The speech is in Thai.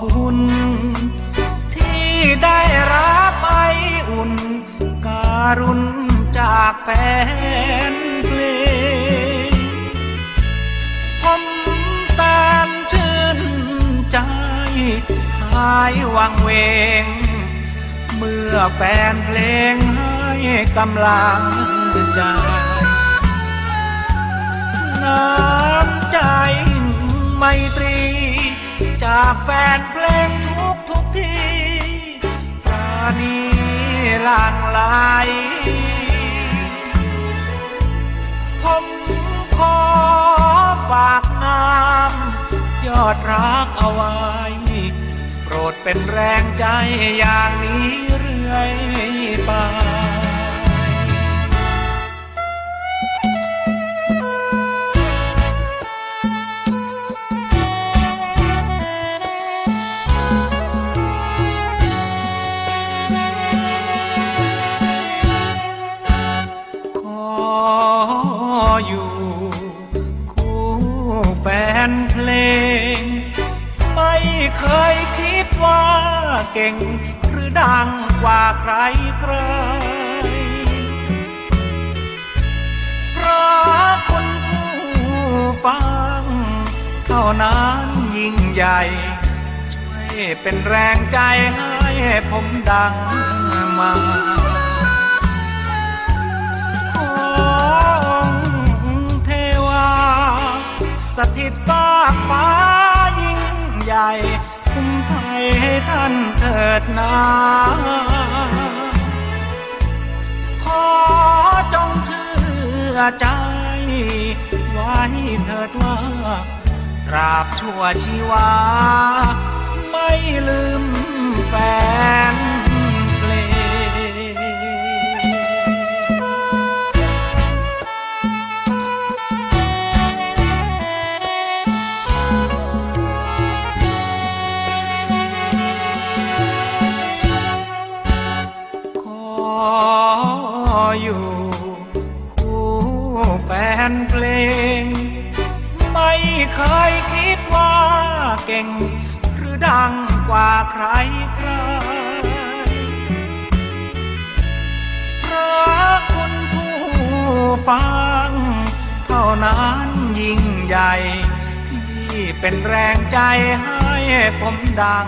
บุญ ที่ได้รับไออุ่น การุณจากแฟนเพลงผมแสนชื่นใจ หายวังเวง เมื่อแฟนเพลงให้กำลังใจ จากแฟนเพลงทุกทุกที่ปราณีหลางไหลผมขอฝากน้ำยอดรักเอาไว้ โปรดเป็นแรงใจอย่างนี้เรื่อย อยู่ คู่แฟนเพลง ไม่เคยคิดว่าเก่ง หรือดังกว่าใครใครเพราะคนผู้ฟัง เท่านั้นยิ่งใหญ่ ช่วยเป็นแรงใจให้ผมดังมา สถิตฟ้ากฟ้ายิ่งใหญ่คุ้มภัยให้ท่านเถิดนาขอจงเชื่อใจ ไว้เถิดว่าตราบชั่วชีวา ไม่ลืมแฟน นเพลง ไม่เคยคิดว่าเก่ง หรือดังกว่าใครใครเพราะคุณผู้ฟัง เท่านั้นยิ่งใหญ่ ที่เป็นแรงใจให้ผมดัง